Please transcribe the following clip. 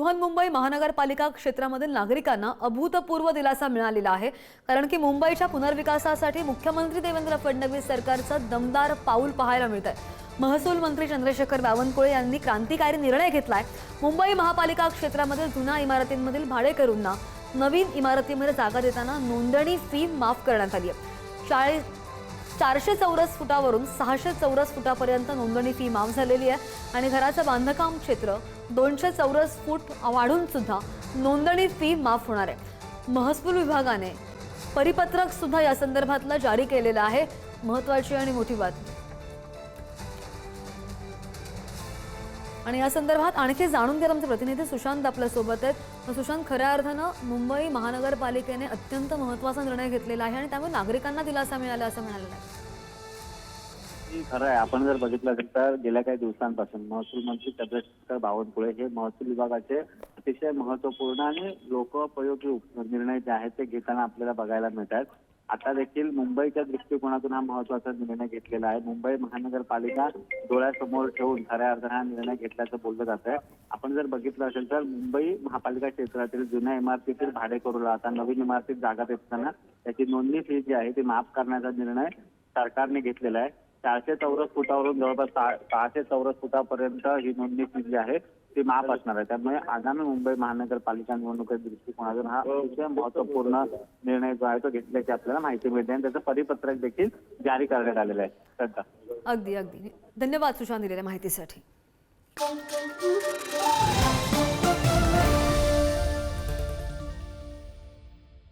बृहन्मुंबई महानगरपालिका क्षेत्रामधील नागरिकांना अभूतपूर्व दिलासा मिळालेला आहे. कारण की मुंबईच्या पुनर्विकासासाठी मुख्यमंत्री देवेंद्र फडणवीस सरकारचं दमदार पाऊल पाहायला मिळत आहे महसूल मंत्री चंद्रशेखर बावनकुळे यांनी क्रांतिकारी निर्णय घेतलाय. मुंबई महापालिका क्षेत्रामधील जुन्या इमारतींमधील भाडेकरूंना नवीन इमारतीमध्ये जागा देताना नोंदणी फी माफ करण्यात आली आहे. शाळेत चारशे चौरस फुटावरून सहाशे चौरस फुटापर्यंत नोंदणी फी माफ झालेली आहे. आणि घराचं बांधकाम क्षेत्र दोनशे चौरस फूट वाढून सुद्धा नोंदणी फी माफ होणार आहे. महसूल विभागाने परिपत्रक सुद्धा या संदर्भातलं जारी केलेलं आहे. महत्वाची आणि मोठी बातमी. आणि या संदर्भात आणखी जाणून घ्या आमचे प्रतिनिधी सुशांत आपल्यासोबत आहेत सुशांत खऱ्या अर्थानं मुंबई महानगरपालिकेने अत्यंत महत्त्वाचा निर्णय घेतलेला आहे आणि त्यामुळे नागरिकांना दिलासा मिळाला असं म्हणालेलं आहे खरं आहे. आपण जर बघितलं असेल तर गेल्या काही दिवसांपासून महसूल मंत्री चंद्रशेखर बावनकुळे हे महसूल विभागाचे अतिशय महत्त्वपूर्ण आणि लोकोपयोगी निर्णय जे आहेत ते घेताना आपल्याला बघायला मिळतात. आता देखील मुंबईच्या दृष्टिकोनातून हा महत्त्वाचा निर्णय घेतलेला आहे. मुंबई महानगरपालिका डोळ्यासमोर ठेवून खऱ्या अर्थाने हा निर्णय घेतल्याचं बोललं जात आहे. आपण जर बघितलं असेल तर मुंबई महापालिका क्षेत्रातील जुन्या इमारतीतील भाडेकरूला आता नवीन इमारतीत जागा देताना त्याची नोंदणी फी जी आहे ती माफ करण्याचा निर्णय सरकारने घेतलेला आहे. चारशे चौरस फुटावरून जवळपास सहा- सहाशे चौरस फुटापर्यंत ही नोंदणी जी आहे. ती माफ असणार आहे. त्यामुळे आगामी मुंबई महानगरपालिका निवडणुकीच्या दृष्टिकोनातून हा अतिशय महत्त्वपूर्ण निर्णय जो आहे तो घेतल्याची आपल्याला माहिती मिळते आणि त्याचं परिपत्रक देखील जारी करण्यात आलेलं आहे. सध्या अगदी अगदी. धन्यवाद सुशांत दिलेल्या माहितीसाठी.